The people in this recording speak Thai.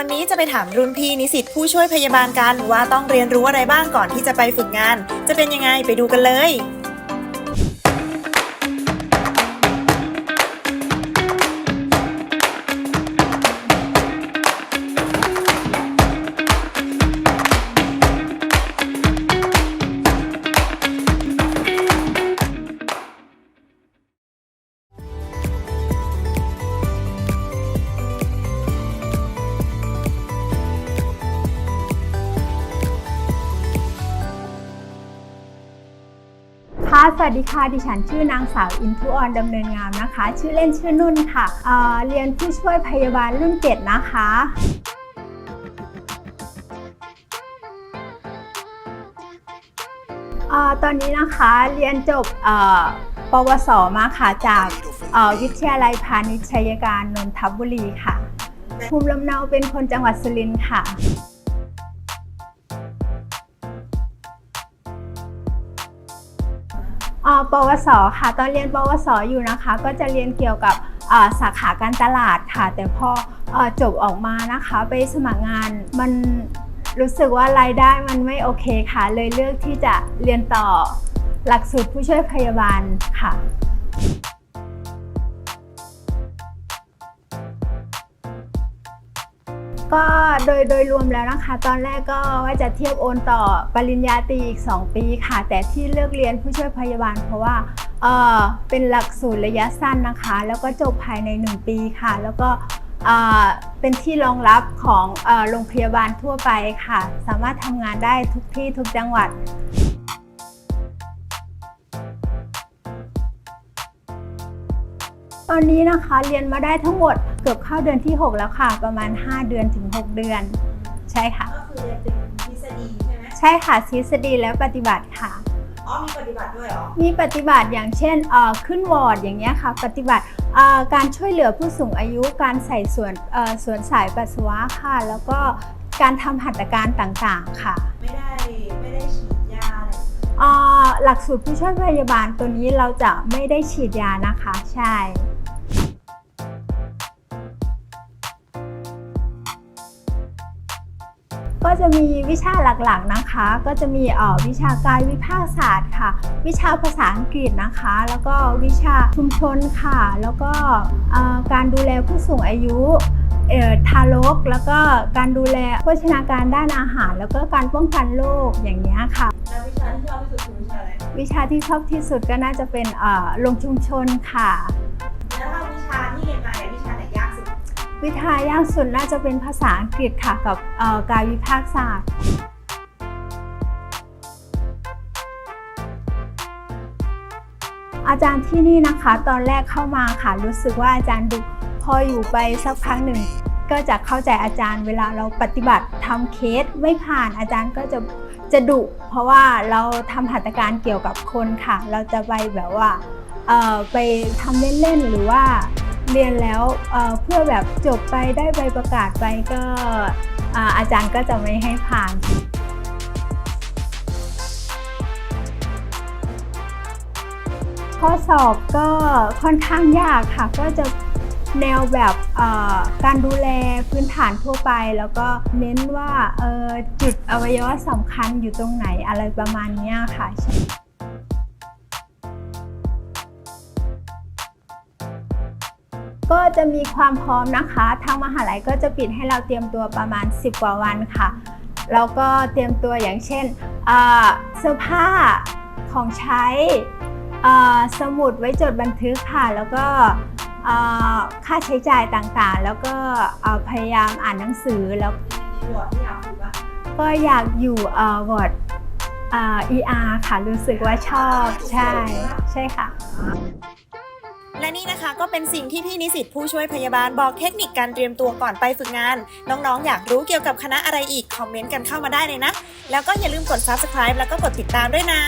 วันนี้จะไปถามรุ่นพี่นิสิตผู้ช่วยพยาบาลกันว่าต้องเรียนรู้อะไรบ้างก่อนที่จะไปฝึกงาน จะเป็นยังไงไปดูกันเลย สวัสดีค่ะ ดิฉันชื่อนางสาวอินทุออนดำเนินงามนะคะ ชื่อเล่นชื่อนุ่นค่ะเเรียนผู้ช่วยพยาบาลรุ่นเจ็ดนะคะออตอนนี้นะคะเรียนจบปวสมาค่ะจากวิทยาลัยพาณิชยการนนทบุรีค่ะ ภูมิลำเนาเป็นคนจังหวัดสุรินทร์ค่ะ ปวสค่ะ ตอนเรียนปวสอยู่นะคะ ก็จะเรียนเกี่ยวกับสาขาการตลาดค่ะ แต่พออจบออกมานะคะไปสมัครงานมันรู้สึกว่ารายได้มันไม่โอเคค่ะ เลยเลือกที่จะเรียนต่อหลักสูตรผู้ช่วยพยาบาลค่ะ ก็โดยโดยรวมแล้วนะคะ ตอนแรกก็ว่าจะเทียบโอนต่อปริญญาตรีอีก 2 ปีค่ะ แต่ที่เลือกเรียนผู้ช่วยพยาบาล เพราะว่าเออเป็นหลักสูตรระยะสั้นนะคะ แล้วก็จบภายใน 1 ปีค่ะ แล้วก็เป็นที่รองรับของโรงพยาบาลทั่วไปค่ะ สามารถทำงานได้ทุกที่ทุกจังหวัด ตอนนี้นะคะเรียนมาได้ทั้งหมดเกือบเข้าเดือนที่ 6 แล้วค่ะ ประมาณ 5 เดือนถึง 6 เดือน ใช่ค่ะ ก็คือเรียนเป็นทฤษฎีใช่ไหมใช่ค่ะทฤษฎีและปฏิบัติค่ะ อ๋อมีปฏิบัติด้วยเหรอ มีปฏิบัติอย่างเช่นเอ่อขึ้นวอร์ดอย่างเงี้ยค่ะ ปฏิบัติเอ่อการช่วยเหลือผู้สูงอายุการใส่ส่วนเอ่อส่วนสายปัสสาวะค่ะ แล้วก็การทำหัตถการต่างๆค่ะ ไม่ได้ไม่ได้ฉีดยาอะไรเอ่อหลักสูตรผู้ช่วยพยาบาลตัวนี้เราจะไม่ได้ฉีดยานะคะ ใช่ จะมีวิชาหลักๆนะคะ ก็จะมีเอ่อวิชากายวิภาคศาสตร์ค่ะ วิชาภาษาอังกฤษนะคะ แล้วก็วิชาชุมชนค่ะ แล้วก็เอ่อการดูแลผู้สูงอายุเอ่อทารกแล้วก็การดูแลโภชนาการด้านอาหาร แล้วก็การป้องกันโรคอย่างนี้ยค่ะแล้ววิชาที่ชอบที่สุดคือวิชาอะไรวิชาที่ชอบที่สุดก็น่าจะเป็นเอ่อลงชุมชนค่ะ วิทยายากสุดน่าจะเป็นภาษาอังกฤษค่ะกับกายวิภาคศาสตร์อาจารย์ที่นี่นะคะ ตอนแรกเข้ามาค่ะ รู้สึกว่าอาจารย์ดุพออยู่ไปสักพักหนึ่ง ก็จะเข้าใจอาจารย์เวลาเราปฏิบัติทำเคสไม่ผ่านอาจารย์ก็จะจะดุเพราะว่าเราทำหัตถการเกี่ยวกับคนค่ะ เราจะไปแบบว่าไปทำเล่นๆหรือว่า เรียนแล้วเเพื่อแบบจบไปได้ใบประกาศไปก็อาอาจารย์ก็จะไม่ให้ผ่านข้อสอบก็ค่อนข้างยากค่ะ ก็จะแนวแบบการดูแลพื้นฐานทั่วไป แล้วก็เน้นว่าเอ่อจุดอวัยวะสำคัญอยู่ตรงไหนอะไรประมาณเนี้ยค่ะ ก็จะมีความพร้อมนะคะ ทางมหาลัยก็จะปิดให้เราเตรียมตัวประมาณ 10 กว่าวันค่ะ แล้วก็เตรียมตัวอย่างเช่นเสื้อผ้าของใช้สมุดไว้จดบันทึกค่ะ แล้วก็ค่าใช้จ่ายต่างๆ แล้วก็พยายามอ่านหนังสือแล้วก็อยากอยู่เอ่อวอร์ดอ่า ER ค่ะ รู้สึกว่าชอบใช่ใช่ค่ะ และนี่นะคะก็เป็นสิ่งที่พี่นิสิตผู้ช่วยพยาบาลบอกเทคนิคการเตรียมตัวก่อนไปฝึกงาน น้องๆ อยากรู้เกี่ยวกับคณะอะไรอีก คอมเมนต์กันเข้ามาได้เลยนะ แล้วก็อย่าลืมกด subscribe แล้วก็กดติดตามด้วยนะ